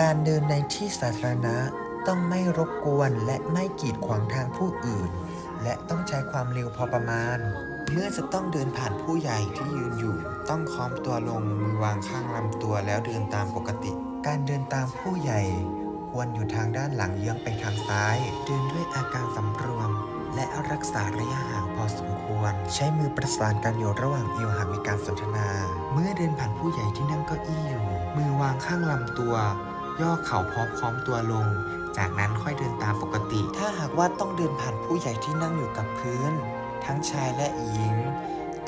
การเดินในที่สาธารณะต้องไม่รบกวนและไม่กีดขวางทางผู้อื่น และต้องใช้ความเร็วพอประมาณ เมื่อจะต้องเดินผ่านผู้ใหญ่ที่ยืนอยู่ ต้องค้อมตัวลงมือวางข้างลำตัวแล้วเดินตามปกติ การเดินตามผู้ใหญ่ ควรอยู่ทางด้านหลังเยื้องไปทางซ้าย เดินด้วยอาการสำรวม และรักษาระยะห่างพอสมควร ใช้มือประสานกันอยู่ระหว่างเอวหากมีการสนทนา เมื่อเดินผ่านผู้ใหญ่ที่นั่งเก้าอี้อยู่ มือวางข้างลำตัว ย่อเข่าพร้อมค้อมตัวลง จากนั้นค่อยเดินตามปกติ ถ้าหากว่าต้องเดินผ่านผู้ใหญ่ที่นั่งอยู่กับพื้น ทั้งชายและหญิง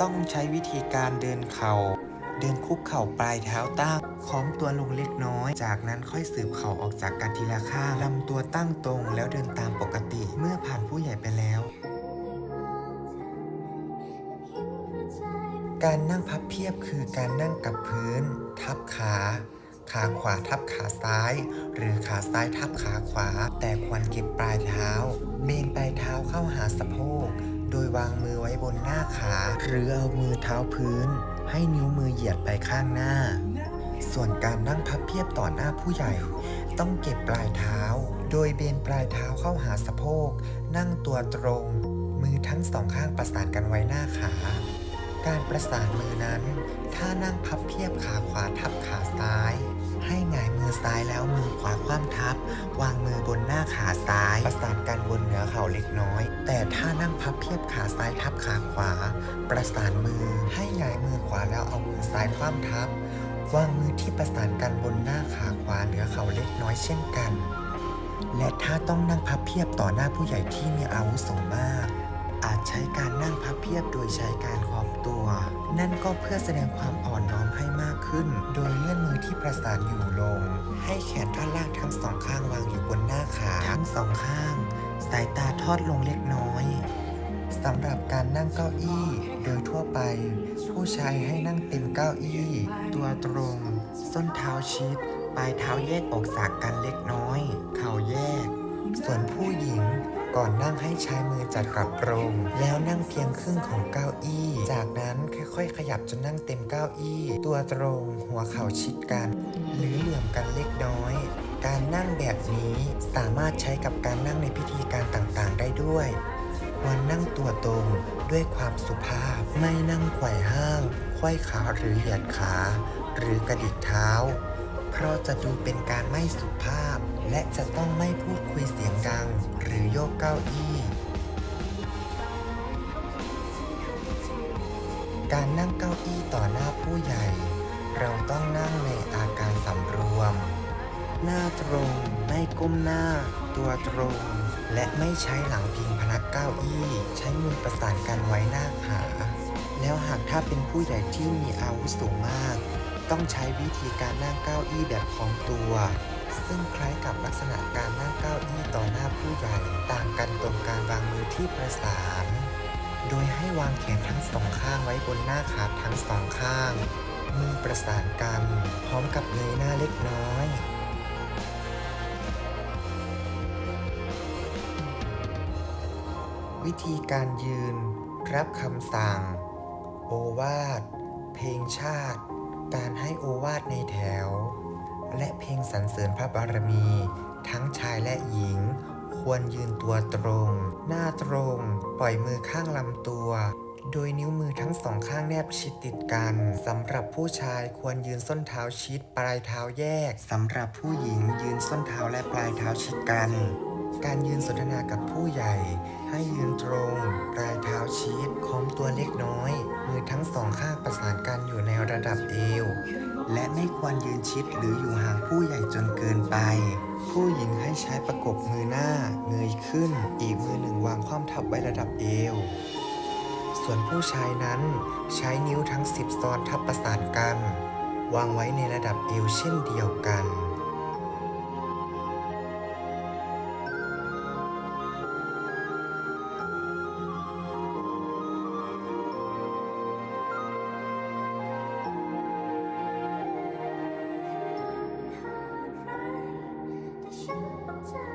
ต้องใช้วิธีการเดินเข่า เดินคุกเข่าปลายเท้าตั้งค้อมตัวลงเล็กน้อย จากนั้นค่อยสืบเข่าออกจากกันทีละข้างลำตัวตั้งตรงแล้วเดินตามปกติเมื่อผ่านผู้ใหญ่ไปแล้ว การนั่งพับเพียบคือการนั่งกับพื้น ทับขาขาขวาทับขาซ้าย หรือขาซ้ายทับขาขวา แต่ควรเก็บปลายเท้า เบนปลายเท้าเข้าหาสะโพก โดยวางมือไว้บนหน้าขา หรือเอามือเท้าพื้น ให้นิ้วมือเหยียดไปข้างหน้า ส่วนการนั่งพับเพียบต่อหน้าผู้ใหญ่ ต้องเก็บปลายเท้า โดยเบนปลายเท้าเข้าหาสะโพก นั่งตัวตรง มือทั้งสองข้างประสานกันไว้หน้าขา การประสานมือนั้น ถ้านั่งพับเพียบขาขวาทับขาซ้าย ให้หงายมือซ้ายแล้วมือขวาคว่ำทับ วางมือบนหน้าขาซ้าย ประสานกันบนเหนือเข่าเล็กน้อย แต่ถ้านั่งพับเพียบขาซ้ายทับขาขวา ประสานมือ ให้หงายมือขวาแล้วเอามือซ้ายคว่ำทับ วางมือที่ประสานกันบนหน้าขาขวาเหนือเข่าเล็กน้อยเช่นกัน และถ้าต้องนั่งพับเพียบต่อหน้าผู้ใหญ่ที่มีอาวุโสมาก อาจใช้การนั่งพับเพียบโดยใช้การคอม ตัว นั่นก็เพื่อแสดงความอ่อนน้อมให้มากขึ้น โดยเลื่อนมือที่ประสานอยู่ลง ให้แขนท่อนล่างทั้งสองข้างวางอยู่บนหน้าขาทั้งสองข้าง สายตาทอดลงเล็กน้อยสำหรับการนั่งเก้าอี้โดยทั่วไป ผู้ชายให้นั่งเต็มเก้าอี้ ตัวตรง ส้นเท้าชิด ปลายเท้าแยกออกจากกันเล็กน้อย เข่าแยก ส่วนผู้ ก่อนนั่งให้ใช้มือจัดกับตรงแล้วนั่งเพียงครึ่งของเก้าอี้ จากนั้นค่อยๆ ขยับจนนั่งเต็มเก้าอี้ ตัวตรงหัวเข่าชิดกัน หรือเหลื่อมกันเล็กน้อย การนั่งแบบนี้สามารถใช้กับการนั่งในพิธีการต่างๆ ได้ด้วยควรนั่งตัวตรงด้วยความสุภาพ ไม่นั่งไขว่ห้างไขว้ขาหรือเหยียดขา หรือกระดิกเท้า เพราะจะดูเป็นการไม่สุภาพ และจะต้องไม่พูดคุยเสียงดัง หรือโยกเก้าอี้ การนั่งเก้าอี้ต่อหน้าผู้ใหญ่ เราต้องนั่งในอาการสำรวม หน้าตรง ไม่ก้มหน้า ตัวตรง และไม่ใช้หลังพิงพนักเก้าอี้ ใช้มือประสานกันไว้หน้าขา แล้วหากถ้าเป็นผู้ใหญ่ที่มีอาวุโสมาก ต้องใช้วิธีการนั่งเก้าอี้แบบของตัว ซึ่งคล้ายกับลักษณะการนั่งเก้าอี้ต่อหน้าผู้ใหญ่ต่างกันตรงการวางมือที่ประสาน โดยให้วางแขนทั้งสองข้างไว้บนหน้าขาทั้งสองข้าง มือประสานกัน พร้อมกับเงยหน้าเล็กน้อยวิธีการยืน รับคำสั่ง โอวาท เพลงชาติ การให้โอวาทในแถว และเพลงสรรเสริญพระบารมี ทั้งชายและหญิง ควรยืนตัวตรง หน้าตรง ปล่อยมือข้างลำตัว โดยนิ้วมือทั้งสองข้างแนบชิดติดกันสำหรับผู้ชายควรยืนส้นเท้าชิดปลายเท้าแยกสำหรับผู้หญิงยืนส้นเท้าและปลายเท้าชิดกัน การยืนสนทนากับผู้ใหญ่ ให้ยืนตรง ปลายเท้าชิดค้อมตัวเล็กน้อย มือทั้งสองข้างประสานกันอยู่ในระดับเอว และไม่ควรยืนชิดหรืออยู่ห่างผู้ใหญ่จนเกินไป ผู้หญิงให้ใช้ประกบมือหน้า เงยขึ้น อีกมือหนึ่งวางคว่ำทับไว้ระดับเอว ส่วนผู้ชายนั้น ใช้นิ้วทั้ง10ซ้อนทับประสานกัน วางไว้ในระดับเอวเช่นเดียวกัน 好，这。